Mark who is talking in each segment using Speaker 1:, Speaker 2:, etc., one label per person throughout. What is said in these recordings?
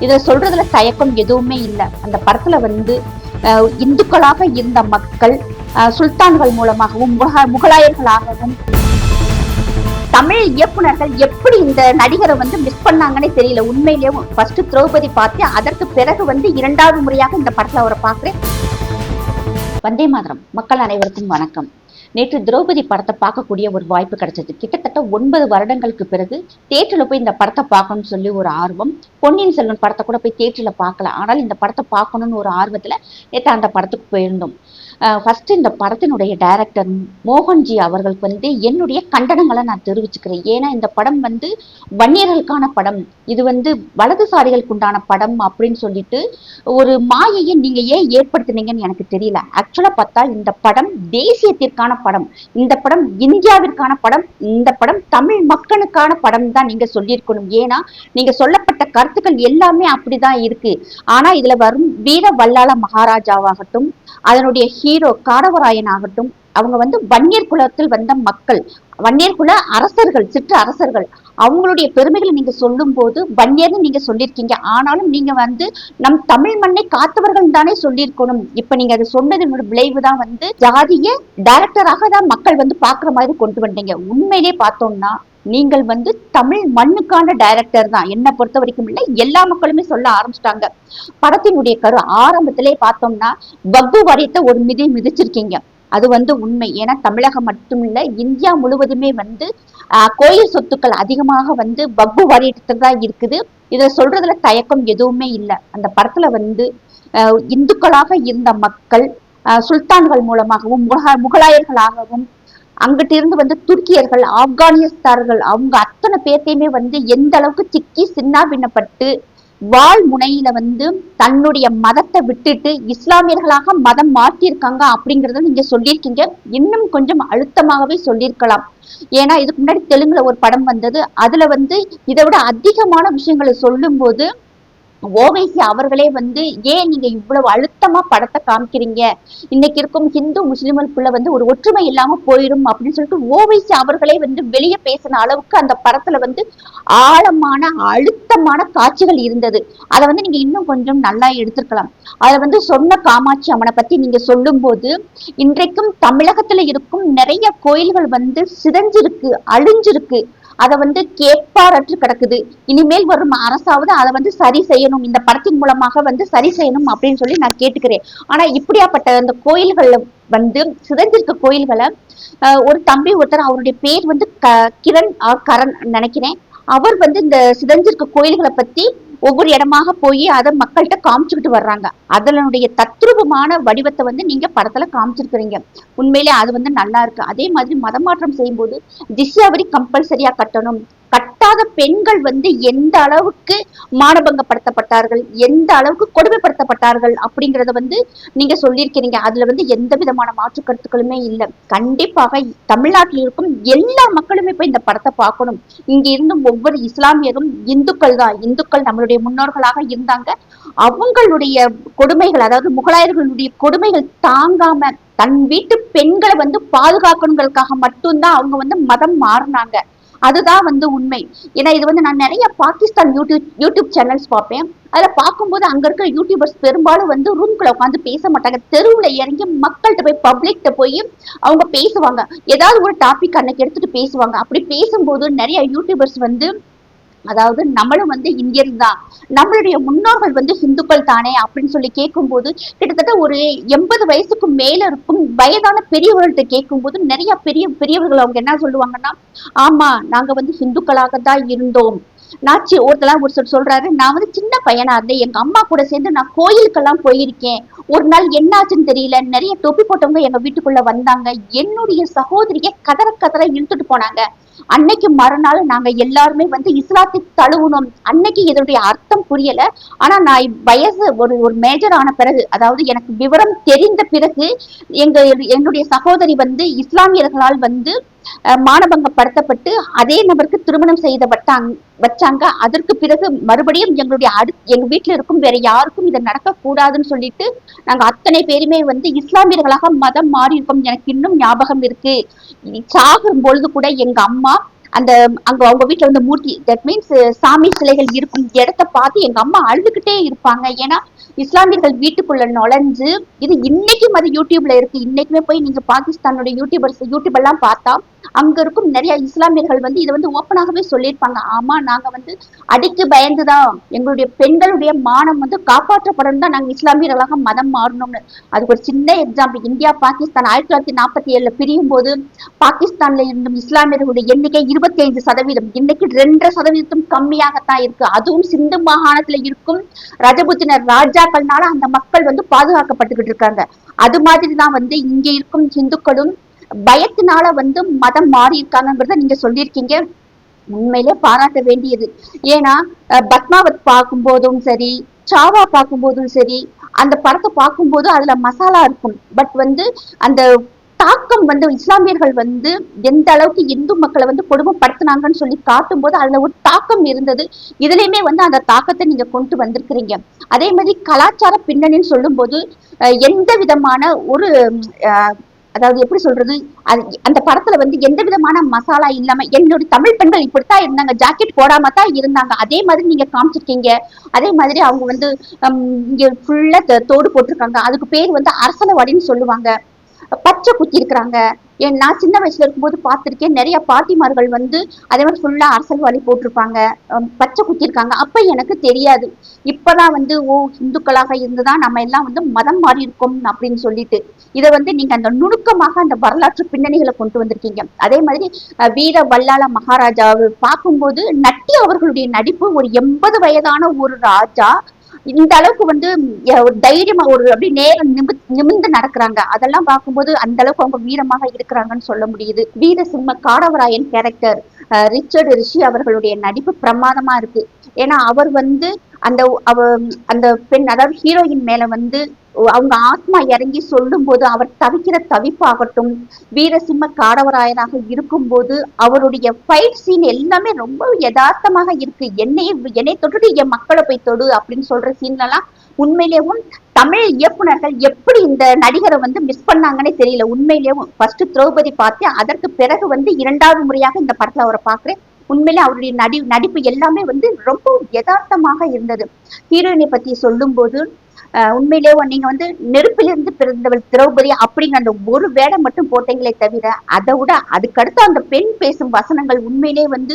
Speaker 1: இதை சொல்றதுல தயக்கம் எதுவுமே இல்லை. அந்த படத்துல வந்து இந்துக்களாக இருந்த மக்கள் சுல்தான்கள் மூலமாகவும் முகா- முகலாயர்களாகவும் தமிழ் இயக்குனர்கள் எப்படி இந்த நடிகரை வந்து மிஸ் பண்ணாங்கன்னே தெரியல. உண்மையிலேயே ஃபர்ஸ்ட் திரௌபதி பார்த்து அதற்கு பிறகு வந்து இரண்டாவது முறையாக இந்த படத்துல அவரை பார்க்குறேன். வந்தே மாதரம். மக்கள் அனைவருக்கும் வணக்கம். நேற்று திரௌபதி படத்தை பார்க்கக்கூடிய ஒரு வாய்ப்பு கிடைச்சது. கிட்டத்தட்ட ஒன்பது வருடங்களுக்கு பிறகு தேட்டரில் போய் இந்த படத்தை பார்க்கணும்னு சொல்லி ஒரு ஆர்வம். பொன்னியின் செல்வன் படத்தை கூட போய் தேட்டரில் பார்க்கல. ஆனால் இந்த படத்தை பார்க்கணும்னு ஒரு ஆர்வத்தில் நேற்று அந்த படத்துக்கு போயிருந்தோம். ஃபர்ஸ்ட் இந்த படத்தினுடைய டைரக்டர் மோகன்ஜி அவர்களுக்கு வந்து என்னுடைய கண்டனங்களை நான் தெரிவிச்சுக்கிறேன். ஏன்னா இந்த படம் வந்து வன்னியர்களுக்கான படம். இது வந்து வலதுசாரிகளுக்கு உண்டான படம் அப்படின்னு சொல்லிட்டு ஒரு மாயையை நீங்க ஏன் ஏற்படுத்துனீங்கன்னு எனக்கு தெரியல. ஆக்சுவலா பார்த்தா இந்த படம் தேசியத்திற்கான படம். இந்த படம் இந்தியாவிற்கான படம். இந்த படம் தமிழ் மக்களுக்கான படம் தான் நீங்க சொல்லியிருக்கணும். ஏன்னா நீங்க சொல்லப்பட்ட கருத்துக்கள் எல்லாமே அப்படிதான் இருக்கு. ஆனா இதுல வரும் வீர வல்லாள மகாராஜாவாகட்டும் அதனுடைய ஹீரோ காடவராயன் ஆகட்டும் அவங்க வந்து வன்னியர் குலத்தில் வந்த மக்கள் வன்னியர் குல அரசர்கள் சிற்று அரசர்கள். அவங்களுடைய பெருமைகளை நீங்க சொல்லும் போது வன்னியர்னு நீங்க சொல்லியிருக்கீங்க. ஆனாலும் நீங்க வந்து நம் தமிழ் மண்ணை காத்தவர்கள் தானே சொல்லியிருக்கணும். இப்ப நீங்க அதை சொன்னதனோட விளைவு தான் வந்து ஜாதிய டைரக்டராக தான் மக்கள் வந்து பாக்குற மாதிரி கொண்டு வந்தீங்க. உண்மையிலே பார்த்தோம்னா நீங்கள் வந்து தமிழ் மண்ணுக்கான டைரக்டர் தான். என்னை பொறுத்த வரைக்கும் இல்லை எல்லா மக்களுமே சொல்ல ஆரம்பிச்சிட்டாங்க. படத்தினுடைய கரு ஆரம்பத்திலே பார்த்தோம்னா வக்பு வாரியத்தை ஒரு மிதி மிதிச்சிருக்கீங்க. அது வந்து உண்மை. ஏன்னா தமிழகம் மட்டும் இல்ல இந்தியா முழுவதுமே வந்து கோயில் சொத்துக்கள் அதிகமாக வந்து வக்பு வாரியத்தில் தான் இருக்குது. இதை சொல்றதுல தயக்கம் எதுவுமே இல்லை. அந்த படத்துல வந்து இந்துக்களாக இருந்த மக்கள் சுல்தான்கள் மூலமாகவும் முகலாயர்களாகவும் அங்கிட்ட இருந்து வந்து துருக்கியர்கள் ஆப்கானிஸ்தார்கள் அவங்க அத்தனை பேர்த்தையுமே வந்து எந்த அளவுக்கு சிக்கி சின்னா பின்னப்பட்டு வாள் முனையில வந்து தன்னுடைய மதத்தை விட்டுட்டு இஸ்லாமியர்களாக மதம் மாற்றியிருக்காங்க அப்படிங்கறத நீங்க சொல்லியிருக்கீங்க. இன்னும் கொஞ்சம் அழுத்தமாகவே சொல்லியிருக்கலாம். ஏன்னா இதுக்கு முன்னாடி தெலுங்குல ஒரு படம் வந்தது. அதுல வந்து இதை விட அதிகமான விஷயங்களை சொல்லும்போது ஓவைசி அவர்களே வந்து ஏன் நீங்க இவ்வளவு அழுத்தமா படத்தை காமிக்கிறீங்க? இன்னைக்கு இருக்கும் ஹிந்து முஸ்லிம்களுக்குள்ள வந்து ஒரு ஒற்றுமை இல்லாம போயிடும் அப்படின்னு சொல்லிட்டு ஓவைசி அவர்களே வந்து வெளியே பேசின அளவுக்கு அந்த படத்துல வந்து ஆழமான அழுத்தமான காட்சிகள் இருந்தது. அதை வந்து நீங்க இன்னும் கொஞ்சம் நல்லா எடுத்திருக்கலாம். அதை வந்து சொன்ன காமாட்சி அம்மனை பத்தி நீங்க சொல்லும்போது இன்றைக்கும் தமிழகத்துல இருக்கும் நிறைய கோயில்கள் வந்து சிதஞ்சிருக்கு அழிஞ்சிருக்கு. அதை வந்து கேட்பாரற்று கிடக்குது. இனிமேல் வரும் அரசாவது அதை வந்து சரி செய்யணும். இந்த படத்தின் மூலமாக வந்து சரி செய்யணும் அப்படின்னு சொல்லி நான் கேட்டுக்கிறேன். ஆனா இப்படியாப்பட்ட அந்த கோயில்கள்ல வந்து சிதைஞ்சிருக்க கோயில்களை ஒரு தம்பி ஒருத்தர் அவருடைய பேர் வந்து க- கிரண் ஆர் கரண் நினைக்கிறேன். அவர் வந்து இந்த சிதஞ்சிருக்க கோயில்களை பத்தி ஒவ்வொரு இடமாக போய் அதை மக்கள்கிட்ட காமிச்சுக்கிட்டு வர்றாங்க. அதனுடைய தத்ரூபமான வடிவத்தை வந்து நீங்க படத்துல காமிச்சிருக்கிறீங்க. உண்மையிலே அது வந்து நல்லா இருக்கு. அதே மாதிரி மதமாற்றம் செய்யும்போது திஷ்யாவரி கம்பல்சரியா கட்டணும். கட்டாத பெண்கள் வந்து எந்த அளவுக்கு மானபங்கப்படுத்தப்பட்டார்கள் எந்த அளவுக்கு கொடுமைப்படுத்தப்பட்டார்கள் அப்படிங்கறத வந்து நீங்க சொல்லியிருக்கிறீங்க. அதுல வந்து எந்த விதமான மாற்று கருத்துக்களுமே இல்லை. கண்டிப்பாக தமிழ்நாட்டில் இருக்கும் எல்லா மக்களுமே போய் இந்த படத்தை பார்க்கணும். இங்க இருந்தும் ஒவ்வொரு இஸ்லாமியரும் இந்துக்கள் தான். இந்துக்கள் நம்மளுடைய முன்னோர்களாக இருந்தாங்க. அவங்களுடைய கொடுமைகள் அதாவது முகலாயர்களுடைய கொடுமைகள் தாங்காம தன் வீட்டு பெண்களை வந்து பாதுகாக்கணுங்கிறதுக்காக மட்டும்தான் அவங்க வந்து மதம் மாறினாங்க. அதுதான் வந்து உண்மை. ஏன்னா இது வந்து நான் நிறைய பாகிஸ்தான் யூடியூப் யூடியூப் சேனல்ஸ் பார்ப்பேன். அதில் பார்க்கும்போது அங்கே இருக்கிற யூடியூபர்ஸ் பெரும்பாலும் வந்து ரூம்குள்ள உட்காந்து பேச மாட்டாங்க. தெருவில் இறங்கி மக்கள்கிட்ட போய் பப்ளிக்கிட்ட போய் அவங்க பேசுவாங்க. ஏதாவது ஒரு டாபிக் அன்னைக்கு எடுத்துட்டு பேசுவாங்க. அப்படி பேசும்போது நிறைய யூடியூபர்ஸ் வந்து அதாவது நம்மளும் வந்து இந்தியன் தான். நம்மளுடைய முன்னோர்கள் வந்து ஹிந்துக்கள் தானே அப்படின்னு சொல்லி கேட்கும்போது கிட்டத்தட்ட ஒரு எண்பது வயசுக்கு மேல இருக்கும் வயதான பெரியவர்கள்ட்ட கேட்கும்போது நிறைய பெரிய பெரியவர்கள் அவங்க என்ன சொல்லுவாங்கன்னா ஆமா நாங்க வந்து ஹிந்துக்களாக தான் இருந்தோம். நாச்சி ஒருத்தலாம் ஒரு சொல் சொல்றாரு நான் வந்து சின்ன பையனா இருந்தேன். எங்க அம்மா கூட சேர்ந்து நான் கோயிலுக்கெல்லாம் போயிருக்கேன். ஒரு நாள் என்னாச்சுன்னு தெரியல. நிறைய தொப்பி போட்டவங்க எங்க வீட்டுக்குள்ள வந்தாங்க. என்னுடைய சகோதரிய கதற கதற இழுத்துட்டு போனாங்க. அன்னைக்கு மறுநாள் நாங்க எல்லாருமே வந்து இஸ்லாத்தை தழுவுனோம். அன்னைக்கு இதனுடைய அர்த்தம் புரியல. ஆனா நான் வயசு ஒரு ஒரு மேஜர் ஆன பிறகு அதாவது எனக்கு விவரம் தெரிந்த பிறகு எங்க என்னுடைய சகோதரி வந்து இஸ்லாமியர்களால் வந்து மானபங்கப்படுத்தப்பட்டு அதே நபருக்கு திருமணம் செய்த வட்டாங்க வச்சாங்க. அதற்கு பிறகு மறுபடியும் எங்களுடைய அடு எங்க வீட்டுல இருக்கும் வேற யாருக்கும் இதை நடக்க கூடாதுன்னு சொல்லிட்டு நாங்க அத்தனை பேருமே வந்து இஸ்லாமியர்களாக மதம் மாறி இருக்கோம் எனக்கு இன்னும் ஞாபகம் இருக்கு. சாகும் பொழுது கூட எங்க அம்மா அந்த அங்க அவங்க வீட்டுல வந்து மூர்த்தி தட் மீன்ஸ் சாமி சிலைகள் இருக்கும் இடத்த பார்த்து எங்க அம்மா அழுதுகிட்டே இருப்பாங்க. ஏன்னா இஸ்லாமியர்கள் வீட்டுக்குள்ள நுழைஞ்சு இது இன்னைக்கும் அது யூடியூப்ல இருக்கு. இன்னைக்குமே போய் நீங்க பாகிஸ்தானோட யூடியூபர்ஸ் யூடியூப் எல்லாம் பார்த்தா அங்க இருக்கும் நிறைய இஸ்லாமியர்கள் வந்து இதை வந்து ஓப்பனாகவே சொல்லியிருப்பாங்க. ஆமா நாங்க வந்து அடிக்கு பயந்துதான் எங்களுடைய பெண்களுடைய மானம் வந்து காப்பாற்றப்படணும் தான் நாங்க இஸ்லாமியர்களாக மதம் மாறணும்னு. அதுக்கு ஒரு சின்ன எக்ஸாம்பிள் இந்தியா பாகிஸ்தான் ஆயிரத்தி தொள்ளாயிரத்தி நாற்பத்தி ஏழுல பிரியும் போது பாகிஸ்தான்ல இருந்தும் இஸ்லாமியர்களுடைய எண்ணிக்கை இருபத்தி ஐந்து சதவீதம். இன்னைக்கு ரெண்டரை சதவீதம் கம்மியாகத்தான் இருக்கு. அதுவும் சிந்து மாகாணத்துல இருக்கும் ரஜபுத்தினர் ராஜாக்கள்னால அந்த மக்கள் வந்து பாதுகாக்கப்பட்டுக்கிட்டு இருக்காங்க. அது மாதிரி தான் வந்து இங்க இருக்கும் இந்துக்களும் பயத்தினால வந்து மதம் மாறி இருக்காங்கிறத நீங்க சொல்லியிருக்கீங்க. உண்மையிலே பாராட்ட வேண்டியது. ஏன்னா பத்மாவத் பார்க்கும்போதும் சரி சாவா பார்க்கும்போதும் சரி அந்த படத்தை பார்க்கும்போது அதுல மசாலா இருக்கும். பட் வந்து அந்த தாக்கம் வந்து இஸ்லாமியர்கள் வந்து எந்த அளவுக்கு இந்து மக்களை வந்து கொடுமைப்படுத்தினாங்கன்னு சொல்லி காட்டும் போது அதுல ஒரு தாக்கம் இருந்தது. இதுலயுமே வந்து அந்த தாக்கத்தை நீங்க கொண்டு வந்திருக்கிறீங்க. அதே மாதிரி கலாச்சார பின்னணின்னு சொல்லும்போது அஹ், எந்த விதமான ஒரு அஹ், அதாவது எப்படி சொல்றது? அது அந்த படத்துல வந்து எந்த விதமான மசாலா இல்லாம என்னோட தமிழ் பெண்கள் இப்படித்தான் இருந்தாங்க. ஜாக்கெட் போடாம தான் இருந்தாங்க. அதே மாதிரி நீங்க காமிச்சிருக்கீங்க. அதே மாதிரி அவங்க வந்து இங்க ஃபுல்லா தோடு போட்டிருக்காங்க. அதுக்கு பேர் வந்து அரசலவாடின்னு சொல்லுவாங்க. பச்சை குத்தி இருக்கிறாங்க. ஏன் நான் சின்ன வயசுல இருக்கும்போது பார்த்துருக்கேன். நிறைய பாட்டிமார்கள் வந்து அதே மாதிரி ஃபுல்லா அரசல்வாளி போட்டிருப்பாங்க. பச்சை குத்திருக்காங்க அப்ப எனக்கு தெரியாது. இப்பதான் வந்து ஓ இந்துக்களாக இருந்துதான் நம்ம எல்லாம் வந்து மதம் மாறி இருக்கோம் அப்படின்னு சொல்லிட்டு. இதை வந்து நீங்க அந்த நுணுக்கமாக அந்த வரலாற்று பின்னணிகளை கொண்டு வந்திருக்கீங்க. அதே மாதிரி வீர வல்லாள மகாராஜாவை பார்க்கும்போது நட்டி அவர்களுடைய நடிப்பு ஒரு எண்பது வயதான ஒரு ராஜா இந்த அளவுக்கு வந்து ஒரு தைரியமா ஒரு அப்படி நேரம் நிமி நிமிர்ந்து நடக்கிறாங்க. அதெல்லாம் பார்க்கும்போது அந்த அளவுக்கு அவங்க வீரமாக இருக்கிறாங்கன்னு சொல்ல முடியுது. வீரசிம்ம காடவராயன் கேரக்டர் ரிச்சர்ட் ரிஷி அவர்களுடைய நடிப்பு பிரமாதமா இருக்கு. ஏன்னா அவர் வந்து அந்த அவ அந்த பெண் அதாவது ஹீரோயின் மேல வந்து அவங்க ஆத்மா இறங்கி சொல்லும்போது அவர் தவிக்கிற தவிப்பாகட்டும் வீரசிம்ம காடவராயனாக இருக்கும்போது அவருடைய ஃபைட் சீன் எல்லாமே ரொம்ப யதார்த்தமாக இருக்கு. என்னை என்னை தொட்டுட்டு என் மக்களை போய் தொடு அப்படின்னு சொல்ற சீன்லாம் உண்மையிலேயும் தமிழ் இயக்குனர்கள் எப்படி இந்த நடிகரை வந்து மிஸ் பண்ணாங்கன்னே தெரியல. உண்மையிலேயும் ஃபர்ஸ்ட் திரௌபதி பார்த்தேன் அதற்கு பிறகு வந்து இரண்டாவது முறையாக இந்த படத்துல அவரை பார்க்கிறேன். உண்மையிலே அவருடைய நடி நடிப்பு எல்லாமே வந்து ரொம்ப யதார்த்தமாக இருந்தது. ஹீரோயினை பத்தி சொல்லும்போது போது உண்மையிலே நீங்க வந்து நெருப்பிலிருந்து பிறந்தவள் திரௌபதி அப்படிங்கிற அந்த ஒரு வேடம் மட்டும் போட்டீங்களே தவிர அதை விட அதுக்கடுத்து அந்த பெண் பேசும் வசனங்கள் உண்மையிலே வந்து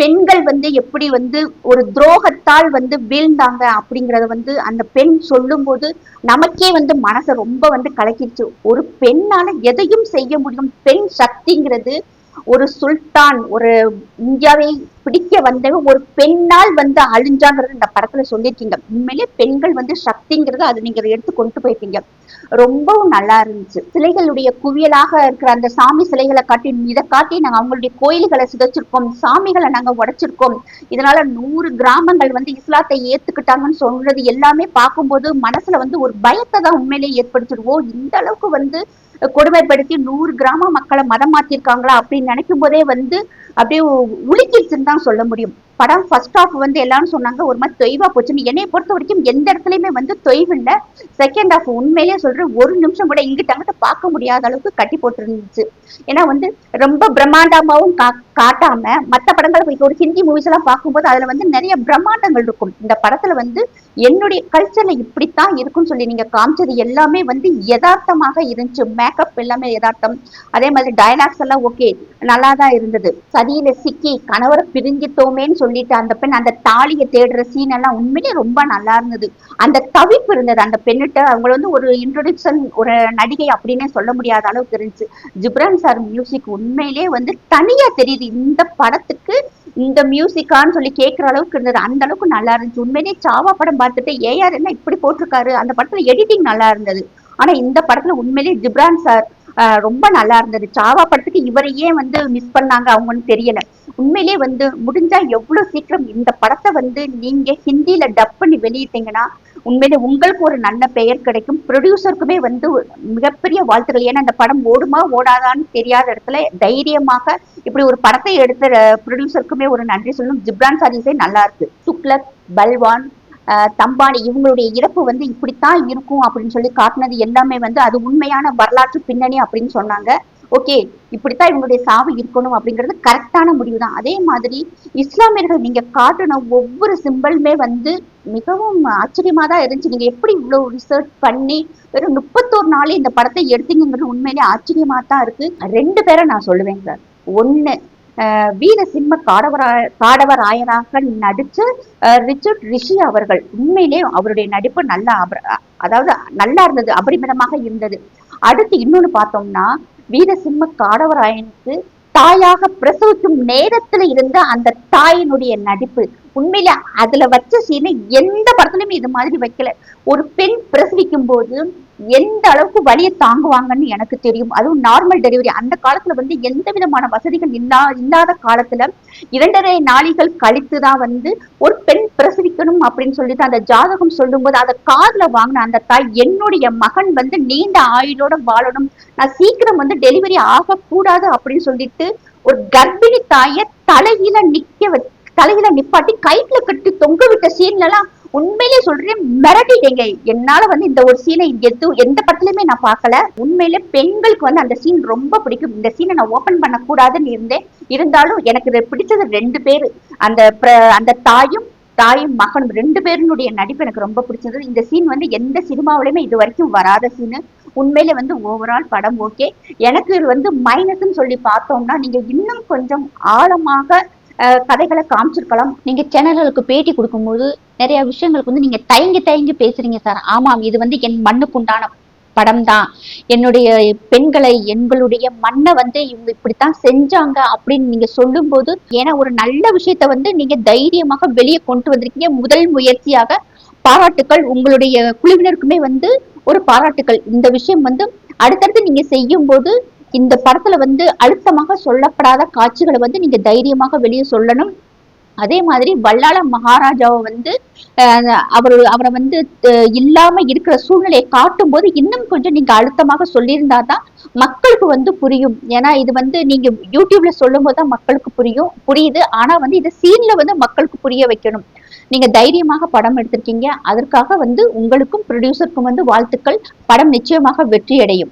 Speaker 1: பெண்கள் வந்து எப்படி வந்து ஒரு துரோகத்தால் வந்து வீழ்ந்தாங்க அப்படிங்கறத வந்து அந்த பெண் சொல்லும்போது நமக்கே வந்து மனசை ரொம்ப வந்து கலக்கிடுச்சு ஒரு பெண்ணால எதையும் செய்ய முடியும். பெண் சக்திங்கிறது ஒரு சுல்தான் ஒரு இந்தியாவை பிடிக்க வந்தவன் ஒரு பெண்ணால் வந்து அழிஞ்சாங்கிறது இந்த படத்துல சொல்லியிருக்கீங்க. உண்மையிலே பெண்கள் வந்து சக்திங்கிறது அது நீங்க எடுத்து கொண்டு போயிருக்கீங்க ரொம்பவும் நல்லா இருந்துச்சு. சிலைகளுடைய குவியலாக இருக்கிற அந்த சாமி சிலைகளை காட்டி இதை காட்டி நாங்க அவங்களுடைய கோயில்களை சிதைச்சிருக்கோம். சாமிகளை நாங்க உடைச்சிருக்கோம். இதனால நூறு கிராமங்கள் வந்து இஸ்லாத்தை ஏத்துக்கிட்டாங்கன்னு சொல்றது எல்லாமே பார்க்கும்போது மனசுல வந்து ஒரு பயத்தை தான் உண்மையிலேயே ஏற்படுத்திடுவோம் இந்த அளவுக்கு வந்து கொடுமைப்படுத்தி நூறு கிராம மக்களை மதம் மாத்திருக்காங்களா அப்படின்னு நினைக்கும் போதே வந்து அப்படியே உலுக்கிடுச்சுன்னு தான் சொல்ல முடியும். படம் ஃபர்ஸ்ட் ஹாஃப் வந்து எல்லாரும் சொன்னாங்க ஒரு மாதிரி தொய்வா போச்சுன்னு. என்னை பொறுத்த வரைக்கும் எந்த இடத்துலயுமே வந்து தொய்வு இல்ல. செகண்ட் ஹாஃப் உண்மையிலேயே சொல்றேன் ஒரு நிமிஷம் கூட இங்கிட்ட அங்கிட்ட பார்க்க முடியாத அளவுக்கு கட்டி போட்டு இருந்துச்சு ஏன்னா வந்து ரொம்ப பிரம்மாண்டமாவும் கா காட்டாம மற்ற படங்களை இப்போ ஒரு ஹிந்தி மூவிஸ் எல்லாம் பார்க்கும்போது அதுல வந்து நிறைய பிரம்மாண்டங்கள் இருக்கும். இந்த படத்துல வந்து என்னுடைய கல்ச்சர்ல இப்படித்தான் இருக்கும்னு சொல்லி நீங்க காமிச்சது எல்லாமே வந்து யதார்த்தமாக இருந்துச்சு. மேக்கப் எல்லாமே யதார்த்தம். அதே மாதிரி டயலாக்ஸ் எல்லாம் ஓகே நல்லா தான் இருந்தது. சதியில சிக்கி கணவரை பிரிஞ்சிட்டோமேன்னு சொல்லிட்டு அந்த பெண் அந்த தாலியை தேடுற சீன் எல்லாம் உண்மையிலே ரொம்ப நல்லா இருந்தது. அந்த தவிப்பு இருந்தது. அந்த பெண்ணிட்ட அவங்கள வந்து ஒரு இன்ட்ரொடக்ஷன் ஒரு நடிகை அப்படின்னே சொல்ல முடியாத அளவுக்கு இருந்துச்சு. ஜிப்ரான் சார் மியூசிக் உண்மையிலே வந்து தனியா தெரியுது. இந்த படத்துக்கு இந்த மியூசிக்கான்னு சொல்லி கேட்குற அளவுக்கு இருந்தது. அந்த அளவுக்கு நல்லா இருந்துச்சு. உண்மையிலேயே சாவா படம் பார்த்துட்டு ஏஆர் என்ன இப்படி போட்டிருக்காரு? அந்த படத்துல எடிட்டிங் நல்லா இருந்தது. ஆனா இந்த படத்துல உண்மையிலேயே ஜிப்ரான் சார் ரொம்ப நல்லா இருந்தது. சாவா படத்துக்கு இவரையே வந்து மிஸ் பண்ணாங்க அவங்கன்னு தெரியல. உண்மையிலேயே வந்து முடிஞ்சா எவ்வளவு சீக்கிரம் இந்த படத்தை வந்து நீங்க ஹிந்தியில டப் பண்ணி வெளியிட்டீங்கன்னா உண்மையிலே உங்களுக்கு ஒரு நல்ல பெயர் கிடைக்கும். ப்ரொடியூசருக்குமே வந்து மிகப்பெரிய வாழ்த்துக்கள். ஏன்னா இந்த படம் ஓடுமா ஓடாதான்னு தெரியாத இடத்துல தைரியமாக இப்படி ஒரு படத்தை எடுத்த ப்ரொடியூசருக்குமே ஒரு நன்றி சொல்லணும். ஜிப்ரான் சாரிஸே நல்லா இருக்கு. சுக்லத் பல்வான் தம்பானி இவங்களுடைய இறப்பு வந்து இப்படித்தான் இருக்கும் அப்படின்னு சொல்லி காட்டினது எல்லாமே வந்து அது உண்மையான வரலாற்று பின்னணி அப்படின்னு சொன்னாங்க. ஓகே இப்படித்தான் இவங்களுடைய சாவு இருக்கணும் அப்படிங்கிறது கரெக்டான முடிவு தான் அதே மாதிரி இஸ்லாமியர்கள் நீங்க காட்டின ஒவ்வொரு சிம்பிளுமே வந்து மிகவும் ஆச்சரியமா தான் இருந்துச்சு. நீங்க எப்படி இவ்வளவு ரிசர்ச் பண்ணி வெறும் முப்பத்தோரு நாளே இந்த படத்தை எடுத்தீங்கிறது உண்மையிலே ஆச்சரியமா தான் இருக்கு. ரெண்டு பேரை நான் சொல்லுவேன் சார் ஒன்னு அஹ் வீர சிம்ம காடவராய காடவராயராக நடிச்ச ரிச்சர்ட் ரிஷி அவர்கள். உண்மையிலே அவருடைய நடிப்பு நல்லா அபர- அதாவது நல்லா இருந்தது அபரிமிதமாக இருந்தது. அடுத்து இன்னொன்னு பார்த்தோம்னா வீரசிம்ம காடவராயனுக்கு தாயாக பிரசவிக்கும் நேரத்துல இருந்த அந்த தாயினுடைய நடிப்பு. உண்மையில அதுல வச்ச சீனை எந்த படத்துலயுமே இது மாதிரி வைக்கல. ஒரு பெண் பிரசவிக்கும் போது எந்த அளவுக்கு வழியை தாங்குவாங்கன்னு எனக்கு தெரியும். அதுவும் நார்மல் டெலிவரி அந்த காலத்துல வந்து எந்த விதமான வசதிகள் இல்லா இல்லாத காலத்துல இரண்டரை நாளிகள் கழித்து தான் வந்து ஒரு பெண் பிரசவிக்கணும் அப்படின்னு சொல்லிட்டு அந்த ஜாதகம் சொல்லும்போது அதை காதுல வாங்கின அந்த தாய் என்னுடைய மகன் வந்து நீண்ட ஆயுளோட வாழணும். நான் சீக்கிரம் வந்து டெலிவரி ஆகக்கூடாது அப்படின்னு சொல்லிட்டு ஒரு கர்ப்பிணி தாயை தலையில நிக்க தலையில நிப்பாட்டி கைட்ல கட்டி தொங்க விட்ட சீன்ல எல்லாம் உண்மையிலே சொல்றேன் மிரட்டிட்டேங்க. என்னால வந்து இந்த ஒரு சீனை எது எந்த படத்துலயுமே நான் பார்க்கல. உண்மையில பெண்களுக்கு வந்து அந்த சீன் ரொம்ப பிடிக்கும். இந்த சீனை நான் ஓபன் பண்ண கூடாதுன்னு இருந்தேன். இருந்தாலும் எனக்கு பிடிச்சது ரெண்டு பேரு. அந்த அந்த தாயும் தாயும் மகனும் ரெண்டு பேருனுடைய நடிப்பு எனக்கு ரொம்ப பிடிச்சது. இந்த சீன் வந்து எந்த சினிமாவிலுமே இது வரைக்கும் வராத சீனு உண்மையில வந்து ஓவரால் படம் ஓகே எனக்கு இது வந்து மைனஸ்ன்னு சொல்லி பார்த்தோம்னா நீங்க இன்னும் கொஞ்சம் ஆழமாக கதைகளை காமிச்சிருக்கலாம். நீங்க சேனல்களுக்கு பேட்டி கொடுக்கும்போது நிறைய விஷயங்களுக்கு வந்து நீங்க தயங்கி தயங்கி பேசுறீங்க சார் ஆமாம் இது வந்து என் மண்ணுக்குண்டான படம் தான் என்னுடைய பெண்களை எங்களுடைய மண்ணை வந்து இவங்க இப்படித்தான் செஞ்சாங்க அப்படின்னு நீங்க சொல்லும்போது ஏன்னா ஒரு நல்ல விஷயத்த வந்து நீங்க தைரியமாக வெளியே கொண்டு வந்திருக்கீங்க. முதல் முயற்சியாக பாராட்டுக்கள் உங்களுடைய குழுவினருக்குமே வந்து ஒரு பாராட்டுக்கள். இந்த விஷயம் வந்து அடுத்தடுத்து நீங்க செய்யும் போது இந்த படத்துல வந்து அழுத்தமாக சொல்லப்படாத காட்சிகளை வந்து நீங்க தைரியமாக வெளியே சொல்லணும். அதே மாதிரி வல்லாள மகாராஜாவை வந்து அவர் அவரை வந்து இல்லாம இருக்கிற சூழ்நிலையை காட்டும் போது இன்னும் கொஞ்சம் நீங்க அழுத்தமாக சொல்லியிருந்தா தான் மக்களுக்கு வந்து புரியும். ஏன்னா இது வந்து நீங்க யூடியூப்ல சொல்லும் போது தான் மக்களுக்கு புரியும் புரியுது. ஆனா வந்து இது சீன்ல வந்து மக்களுக்கு புரிய வைக்கணும். நீங்க தைரியமாக படம் எடுத்திருக்கீங்க. அதற்காக வந்து உங்களுக்கும் ப்ரொடியூசருக்கும் வந்து வாழ்த்துக்கள். படம் நிச்சயமாக வெற்றி அடையும்